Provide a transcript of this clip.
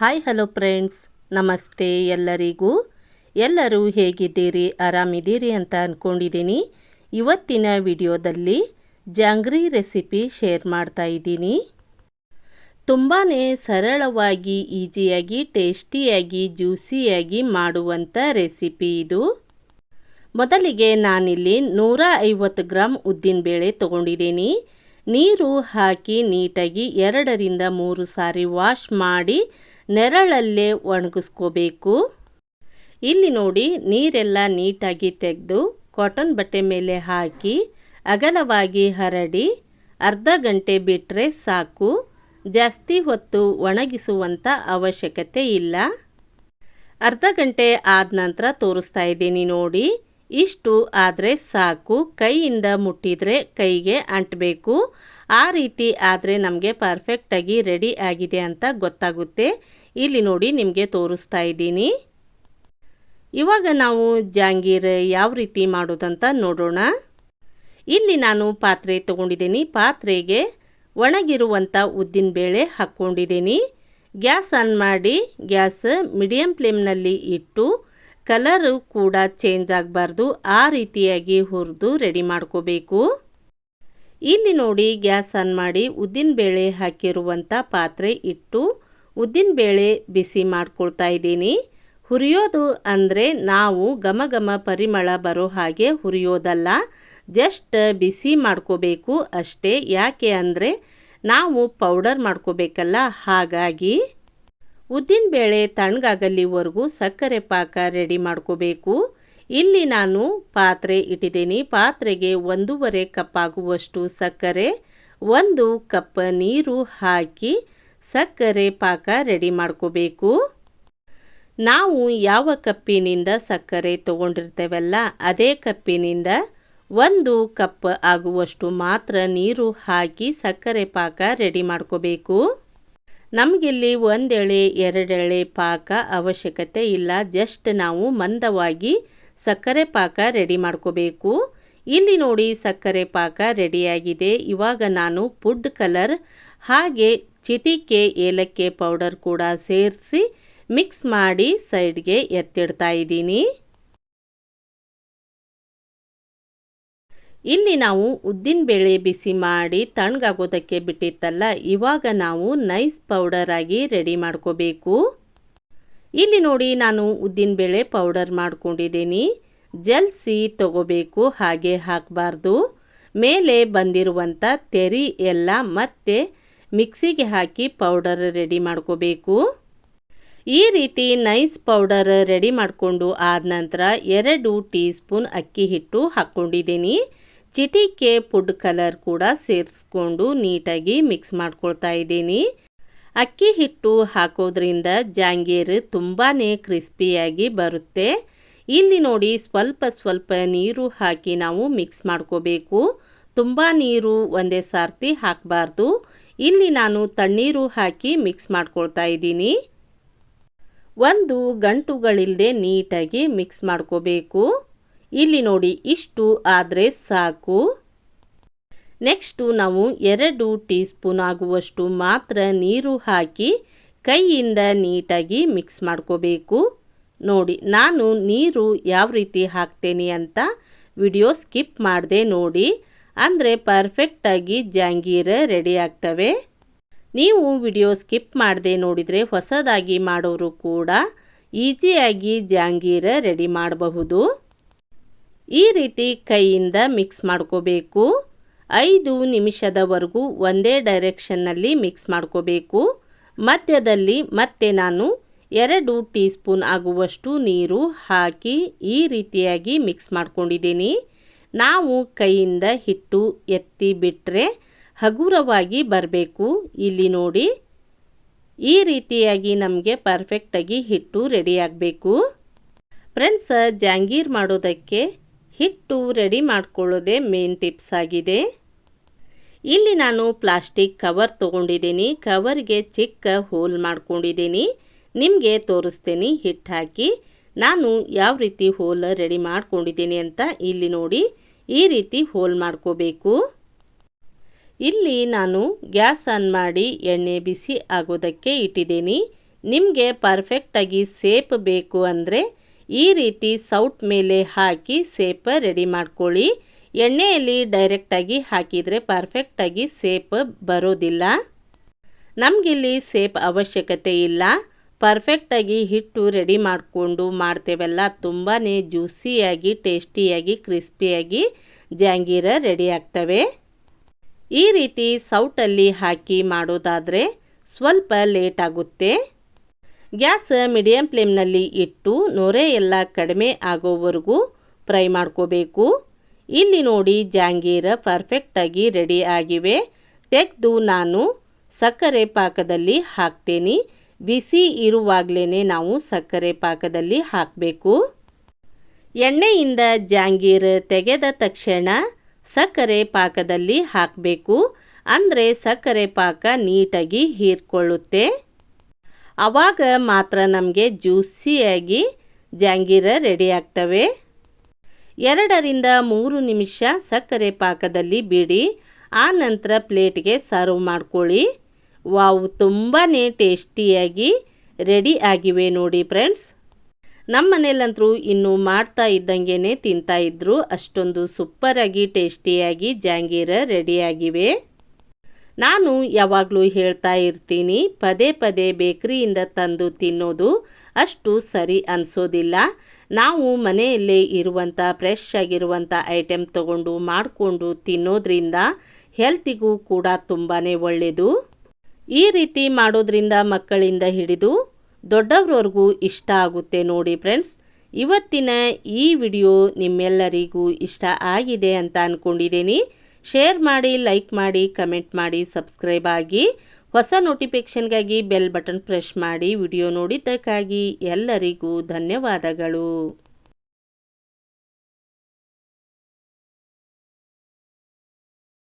Hi hello friends ನಮಸ್ತೆ ಎಲ್ಲರಿಗೂ. ಎಲ್ಲರೂ ಹೇಗಿದ್ದೀರಿ? ಆರಾಮಿದ್ದೀರಿ ಅಂತ ಅಂದ್ಕೊಂಡಿದ್ದೀನಿ ಇವತ್ತಿನ ವಿಡಿಯೋದಲ್ಲಿ ಜಾಂಗ್ರಿ ರೆಸಿಪಿ ಶೇರ್ ಮಾಡ್ತಾ ಇದ್ದೀನಿ. ತುಂಬಾ ಸರಳವಾಗಿ ಈಜಿಯಾಗಿ ಟೇಸ್ಟಿಯಾಗಿ ಜ್ಯೂಸಿಯಾಗಿ ಮಾಡುವಂಥ ರೆಸಿಪಿ ಇದು. ಮೊದಲಿಗೆ ನಾನಿಲ್ಲಿ ನೂರ ಐವತ್ತು ಗ್ರಾಮ್ ಉದ್ದಿನಬೇಳೆ ತೊಗೊಂಡಿದ್ದೀನಿ. ನೀರು ಹಾಕಿ ನೀಟಾಗಿ ಎರಡರಿಂದ ಮೂರು ಸಾರಿ ವಾಶ್ ಮಾಡಿ ನೆರಳಲ್ಲೇ ಒಣಗಿಸ್ಕೋಬೇಕು. ಇಲ್ಲಿ ನೋಡಿ ನೀರೆಲ್ಲ ನೀಟಾಗಿ ತೆಗೆದು ಕಾಟನ್ ಬಟ್ಟೆ ಮೇಲೆ ಹಾಕಿ ಅಗಲವಾಗಿ ಹರಡಿ ಅರ್ಧ ಗಂಟೆ ಬಿಟ್ಟರೆ ಸಾಕು. ಜಾಸ್ತಿ ಹೊತ್ತು ಒಣಗಿಸುವಂಥ ಅವಶ್ಯಕತೆ ಇಲ್ಲ. ಅರ್ಧ ಗಂಟೆ ಆದ ನಂತರ ತೋರಿಸ್ತಾ ಇದ್ದೀನಿ ನೋಡಿ. ಇಷ್ಟು ಆದರೆ ಸಾಕು. ಕೈಯಿಂದ ಮುಟ್ಟಿದರೆ ಕೈಗೆ ಅಂಟಬೇಕು. ಆ ರೀತಿ ಆದರೆ ನಮಗೆ ಪರ್ಫೆಕ್ಟಾಗಿ ರೆಡಿ ಆಗಿದೆ ಅಂತ ಗೊತ್ತಾಗುತ್ತೆ. ಇಲ್ಲಿ ನೋಡಿ ನಿಮಗೆ ತೋರಿಸ್ತಾ ಇದ್ದೀನಿ. ಇವಾಗ ನಾವು ಜಾಂಗೀರ್ ಯಾವ ರೀತಿ ಮಾಡೋದಂತ ನೋಡೋಣ. ಇಲ್ಲಿ ನಾನು ಪಾತ್ರೆ ತೊಗೊಂಡಿದ್ದೀನಿ. ಪಾತ್ರೆಗೆ ಒಣಗಿರುವಂಥ ಉದ್ದಿನಬೇಳೆ ಹಾಕ್ಕೊಂಡಿದ್ದೀನಿ ಗ್ಯಾಸ್ ಆನ್ ಮಾಡಿ ಗ್ಯಾಸ್ ಮೀಡಿಯಮ್ ಫ್ಲೇಮ್ನಲ್ಲಿ ಇಟ್ಟು ಕಲರು ಕೂಡ ಚೇಂಜ್ ಆಗಬಾರ್ದು, ಆ ರೀತಿಯಾಗಿ ಹುರಿದು ರೆಡಿ ಮಾಡ್ಕೋಬೇಕು. ಇಲ್ಲಿ ನೋಡಿ ಗ್ಯಾಸ್ ಆನ್ ಮಾಡಿ ಉದ್ದಿನಬೇಳೆ ಹಾಕಿರುವಂಥ ಪಾತ್ರೆ ಇಟ್ಟು ಉದ್ದಿನಬೇಳೆ ಬಿಸಿ ಮಾಡ್ಕೊಳ್ತಾ ಇದ್ದೀನಿ. ಹುರಿಯೋದು ಅಂದರೆ ನಾವು ಘಮ ಘಮ ಪರಿಮಳ ಬರೋ ಹಾಗೆ ಹುರಿಯೋದಲ್ಲ, ಜಸ್ಟ್ ಬಿಸಿ ಮಾಡ್ಕೋಬೇಕು ಅಷ್ಟೇ. ಯಾಕೆ ಅಂದರೆ ನಾವು ಪೌಡರ್ ಮಾಡ್ಕೋಬೇಕಲ್ಲ, ಹಾಗಾಗಿ ಉದ್ದಿನಬೇಳೆ ತಣ್ಣಗಾಗಲ್ಲಿವರೆಗೂ ಸಕ್ಕರೆ ಪಾಕ ರೆಡಿ ಮಾಡ್ಕೋಬೇಕು. ಇಲ್ಲಿ ನಾನು ಪಾತ್ರೆ ಇಟ್ಟಿದ್ದೀನಿ. ಪಾತ್ರೆಗೆ ಒಂದೂವರೆ ಕಪ್ ಆಗುವಷ್ಟು ಸಕ್ಕರೆ, ಒಂದು ಕಪ್ ನೀರು ಹಾಕಿ ಸಕ್ಕರೆ ಪಾಕ ರೆಡಿ ಮಾಡ್ಕೋಬೇಕು. ನಾವು ಯಾವ ಕಪ್ಪಿನಿಂದ ಸಕ್ಕರೆ ತೊಗೊಂಡಿರ್ತೇವಲ್ಲ, ಅದೇ ಕಪ್ಪಿನಿಂದ ಒಂದು ಕಪ್ ಆಗುವಷ್ಟು ಮಾತ್ರ ನೀರು ಹಾಕಿ ಸಕ್ಕರೆ ಪಾಕ ರೆಡಿ ಮಾಡ್ಕೋಬೇಕು. ನಮಗಿಲ್ಲಿ ಒಂದೆಳೆ, ಎರಡೆಳೆ ಪಾಕ ಅವಶ್ಯಕತೆ ಇಲ್ಲ. ಜಸ್ಟ್ ನಾವು ಮಂದವಾಗಿ ಸಕ್ಕರೆ ಪಾಕ ರೆಡಿ ಮಾಡ್ಕೋಬೇಕು. ಇಲ್ಲಿ ನೋಡಿ ಸಕ್ಕರೆ ಪಾಕ ರೆಡಿಯಾಗಿದೆ. ಇವಾಗ ನಾನು ಫುಡ್ ಕಲರ್, ಹಾಗೆ ಚಿಟಿಕೆ ಏಲಕ್ಕಿ ಪೌಡರ್ ಕೂಡ ಸೇರಿಸಿ ಮಿಕ್ಸ್ ಮಾಡಿ ಸೈಡ್ಗೆ ಎತ್ತಿಡ್ತಾ ಇದ್ದೀನಿ. ಇಲ್ಲಿ ನಾವು ಉದ್ದಿನಬೇಳೆ ಬಿಸಿ ಮಾಡಿ ತಣ್ಣಗಾಗೋದಕ್ಕೆ ಬಿಟ್ಟಿತ್ತಲ್ಲ, ಇವಾಗ ನಾವು ನೈಸ್ ಪೌಡರ್ ಆಗಿ ರೆಡಿ ಮಾಡ್ಕೋಬೇಕು. ಇಲ್ಲಿ ನೋಡಿ ನಾನು ಉದ್ದಿನಬೇಳೆ ಪೌಡರ್ ಮಾಡ್ಕೊಂಡಿದ್ದೀನಿ. ಜಲ್ಸಿ ತಗೋಬೇಕು, ಹಾಗೆ ಹಾಕಬಾರ್ದು. ಮೇಲೆ ಬಂದಿರುವಂಥ ತೆರಿ ಎಲ್ಲ ಮತ್ತೆ ಮಿಕ್ಸಿಗೆ ಹಾಕಿ ಪೌಡರ್ ರೆಡಿ ಮಾಡ್ಕೋಬೇಕು. ಈ ರೀತಿ ನೈಸ್ ಪೌಡರ್ ರೆಡಿ ಮಾಡಿಕೊಂಡು ಆದ ನಂತರ ಎರಡು ಟೀ ಸ್ಪೂನ್ ಅಕ್ಕಿ ಹಿಟ್ಟು ಹಾಕ್ಕೊಂಡಿದ್ದೀನಿ. ಚಿಟಿಕೆ ಫುಡ್ ಕಲರ್ ಕೂಡ ಸೇರಿಸ್ಕೊಂಡು ನೀಟಾಗಿ ಮಿಕ್ಸ್ ಮಾಡ್ಕೊಳ್ತಾ ಇದ್ದೀನಿ. ಅಕ್ಕಿ ಹಿಟ್ಟು ಹಾಕೋದ್ರಿಂದ ಜಾಂಗೀರ್ ತುಂಬಾ ಕ್ರಿಸ್ಪಿಯಾಗಿ ಬರುತ್ತೆ. ಇಲ್ಲಿ ನೋಡಿ ಸ್ವಲ್ಪ ಸ್ವಲ್ಪ ನೀರು ಹಾಕಿ ನಾವು ಮಿಕ್ಸ್ ಮಾಡ್ಕೋಬೇಕು. ತುಂಬ ನೀರು ಒಂದೇ ಸಾರ್ತಿ ಹಾಕಬಾರ್ದು. ಇಲ್ಲಿ ನಾನು ತಣ್ಣೀರು ಹಾಕಿ ಮಿಕ್ಸ್ ಮಾಡ್ಕೊಳ್ತಾ ಇದ್ದೀನಿ. ಒಂದು ಗಂಟುಗಳಿಲ್ಲದೆ ನೀಟಾಗಿ ಮಿಕ್ಸ್ ಮಾಡ್ಕೋಬೇಕು. ಇಲ್ಲಿ ನೋಡಿ ಇಷ್ಟು ಆದರೆ ಸಾಕು. ನೆಕ್ಸ್ಟು ನಾವು ಎರಡು ಟೀ ಸ್ಪೂನ್ ಆಗುವಷ್ಟು ಮಾತ್ರ ನೀರು ಹಾಕಿ ಕೈಯಿಂದ ನೀಟಾಗಿ ಮಿಕ್ಸ್ ಮಾಡ್ಕೋಬೇಕು. ನೋಡಿ, ನಾನು ನೀರು ಯಾವ ರೀತಿ ಹಾಕ್ತೇನೆ ಅಂತ ವಿಡಿಯೋ ಸ್ಕಿಪ್ ಮಾಡಿದೆ ನೋಡಿ. ಅಂದರೆ ಪರ್ಫೆಕ್ಟಾಗಿ ಜಾಂಗೀರ ರೆಡಿ ಆಗ್ತವೆ. ನೀವು ವಿಡಿಯೋ ಸ್ಕಿಪ್ ಮಾಡದೆ ನೋಡಿದರೆ ಹೊಸದಾಗಿ ಮಾಡೋರು ಕೂಡ ಈಜಿಯಾಗಿ ಜಾಂಗೀರ ರೆಡಿ ಮಾಡಬಹುದು. ಈ ರೀತಿ ಕೈಯಿಂದ ಮಿಕ್ಸ್ ಮಾಡ್ಕೋಬೇಕು. ಐದು ನಿಮಿಷದವರೆಗೂ ಒಂದೇ ಡೈರೆಕ್ಷನ್ನಲ್ಲಿ ಮಿಕ್ಸ್ ಮಾಡ್ಕೋಬೇಕು. ಮಧ್ಯದಲ್ಲಿ ಮತ್ತೆ ನಾನು ಎರಡು ಟೀ ಸ್ಪೂನ್ ಆಗುವಷ್ಟು ನೀರು ಹಾಕಿ ಈ ರೀತಿಯಾಗಿ ಮಿಕ್ಸ್ ಮಾಡ್ಕೊಂಡಿದ್ದೀನಿ. ನಾವು ಕೈಯಿಂದ ಹಿಟ್ಟು ಎತ್ತಿ ಬಿಟ್ಟರೆ ಹಗುರವಾಗಿ ಬರಬೇಕು. ಇಲ್ಲಿ ನೋಡಿ, ಈ ರೀತಿಯಾಗಿ ನಮಗೆ ಪರ್ಫೆಕ್ಟಾಗಿ ಹಿಟ್ಟು ರೆಡಿ ಆಗಬೇಕು. ಫ್ರೆಂಡ್ಸ್ ಜಾಂಗೀರ್ ಮಾಡೋದಕ್ಕೆ ಹಿಟ್ಟು ರೆಡಿ ಮಾಡ್ಕೊಳ್ಳೋದೇ ಮೇನ್ ಟಿಪ್ಸ್ ಆಗಿದೆ. ಇಲ್ಲಿ ನಾನು ಪ್ಲಾಸ್ಟಿಕ್ ಕವರ್ ತೊಗೊಂಡಿದ್ದೀನಿ. ಕವರ್ಗೆ ಚಿಕ್ಕ ಹೋಲ್ ಮಾಡ್ಕೊಂಡಿದ್ದೀನಿ. ನಿಮಗೆ ತೋರಿಸ್ತೀನಿ ಹಿಟ್ಟು ಹಾಕಿ. ನಾನು ಯಾವ ರೀತಿ ಹೋಲ್ ರೆಡಿ ಮಾಡ್ಕೊಂಡಿದ್ದೀನಿ ಅಂತ ಇಲ್ಲಿ ನೋಡಿ. ಈ ರೀತಿ ಹೋಲ್ ಮಾಡ್ಕೋಬೇಕು. ಇಲ್ಲಿ ನಾನು ಗ್ಯಾಸ್ ಆನ್ ಮಾಡಿ ಎಣ್ಣೆ ಬಿಸಿ ಆಗೋದಕ್ಕೆ ಇಟ್ಟಿದ್ದೀನಿ. ನಿಮಗೆ ಪರ್ಫೆಕ್ಟಾಗಿ ಸೇಪ್ ಬೇಕು ಅಂದರೆ ಈ ರೀತಿ ಸೌಟ್ ಮೇಲೆ ಹಾಕಿ ಸೇಪ ರೆಡಿ ಮಾಡ್ಕೊಳ್ಳಿ. ಎಣ್ಣೆಯಲ್ಲಿ ಡೈರೆಕ್ಟಾಗಿ ಹಾಕಿದರೆ ಪರ್ಫೆಕ್ಟಾಗಿ ಸೇಪ್ ಬರೋದಿಲ್ಲ. ನಮಗಿಲ್ಲಿ ಸೇಪ್ ಅವಶ್ಯಕತೆ ಇಲ್ಲ. ಪರ್ಫೆಕ್ಟಾಗಿ ಹಿಟ್ಟು ರೆಡಿ ಮಾಡಿಕೊಂಡು ಮಾಡ್ತೇವಲ್ಲ ತುಂಬಾ ಜ್ಯೂಸಿಯಾಗಿ, ಟೇಸ್ಟಿಯಾಗಿ, ಕ್ರಿಸ್ಪಿಯಾಗಿ ಜಾಂಗೀರ ರೆಡಿ ಆಗ್ತವೆ. ಈ ರೀತಿ ಸೌಟಲ್ಲಿ ಹಾಕಿ ಮಾಡೋದಾದರೆ ಸ್ವಲ್ಪ ಲೇಟ್ ಆಗುತ್ತೆ. ಗ್ಯಾಸ್ ಮೀಡಿಯಂ ಫ್ಲೇಮ್ನಲ್ಲಿ ಇಟ್ಟು ನೊರೆ ಎಲ್ಲ ಕಡಿಮೆ ಆಗೋವರೆಗೂ ಫ್ರೈ ಮಾಡ್ಕೋಬೇಕು. ಇಲ್ಲಿ ನೋಡಿ ಜಾಂಗೀರ ಪರ್ಫೆಕ್ಟಾಗಿ ರೆಡಿ ಆಗಿವೆ. ತೆಗೆದು ನಾನು ಸಕ್ಕರೆ ಪಾಕದಲ್ಲಿ ಹಾಕ್ತೇನೆ. ಬಿಸಿ ಇರುವಾಗಲೇ ನಾವು ಸಕ್ಕರೆ ಪಾಕದಲ್ಲಿ ಹಾಕಬೇಕು. ಎಣ್ಣೆಯಿಂದ ಜಾಂಗೀರ್ ತೆಗೆದ ತಕ್ಷಣ ಸಕ್ಕರೆ ಪಾಕದಲ್ಲಿ ಹಾಕಬೇಕು. ಅಂದರೆ ಸಕ್ಕರೆ ಪಾಕ ನೀಟಾಗಿ ಹೀರ್ಕೊಳ್ಳುತ್ತೆ. ಆವಾಗ ಮಾತ್ರ ನಮಗೆ ಜ್ಯೂಸಿಯಾಗಿ ಜಾಂಗೀರ ರೆಡಿ ಆಗ್ತವೆ. ಎರಡರಿಂದ ಮೂರು ನಿಮಿಷ ಸಕ್ಕರೆ ಪಾಕದಲ್ಲಿ ಬಿಡಿ. ಆ ನಂತರ ಪ್ಲೇಟ್ಗೆ ಸರ್ವ್ ಮಾಡ್ಕೊಳ್ಳಿ. ವಾವು ತುಂಬಾ ಟೇಸ್ಟಿಯಾಗಿ ರೆಡಿ ಆಗಿವೆ ನೋಡಿ ಫ್ರೆಂಡ್ಸ್. ನಮ್ಮ ಮನೇಲಂತರೂ ಇನ್ನೂ ಮಾಡ್ತಾ ಇದ್ದಂಗೆ ತಿಂತಾ ಇದ್ರು. ಅಷ್ಟೊಂದು ಸೂಪರಾಗಿ ಟೇಸ್ಟಿಯಾಗಿ ಜಾಂಗೀರ ರೆಡಿಯಾಗಿವೆ ನಾನು ಯಾವಾಗಲೂ ಹೇಳ್ತಾ ಇರ್ತೀನಿ, ಪದೇ ಪದೇ ಬೇಕರಿಯಿಂದ ತಂದು ತಿನ್ನೋದು ಅಷ್ಟು ಸರಿ ಅನಿಸೋದಿಲ್ಲ. ನಾವು ಮನೆಯಲ್ಲೇ ಇರುವಂಥ ಫ್ರೆಶ್ ಆಗಿರುವಂಥ ಐಟಮ್ ತಗೊಂಡು ಮಾಡಿಕೊಂಡು ತಿನ್ನೋದ್ರಿಂದ ಹೆಲ್ತಿಗೂ ಕೂಡ ತುಂಬಾ ಒಳ್ಳೆಯದು ಈ ರೀತಿ ಮಾಡೋದ್ರಿಂದ ಮಕ್ಕಳಿಂದ ಹಿಡಿದು ದೊಡ್ಡವ್ರವ್ರಿಗೂ ಇಷ್ಟ ಆಗುತ್ತೆ ನೋಡಿ ಫ್ರೆಂಡ್ಸ್ ಇವತ್ತಿನ ಈ ವಿಡಿಯೋ ನಿಮ್ಮೆಲ್ಲರಿಗೂ ಇಷ್ಟ ಆಗಿದೆ ಅಂತ ಅಂದ್ಕೊಂಡಿದ್ದೀನಿ ಶೇರ್ ಮಾಡಿ, ಲೈಕ್ ಮಾಡಿ, ಕಮೆಂಟ್ ಮಾಡಿ, ಸಬ್ಸ್ಕ್ರೈಬ್ ಆಗಿ ಹೊಸ ನೋಟಿಫಿಕೇಷನ್ಗಾಗಿ ಬೆಲ್ ಬಟನ್ ಪ್ರೆಸ್ ಮಾಡಿ ವಿಡಿಯೋ ನೋಡಿದ್ದಕ್ಕಾಗಿ ಎಲ್ಲರಿಗೂ ಧನ್ಯವಾದಗಳು.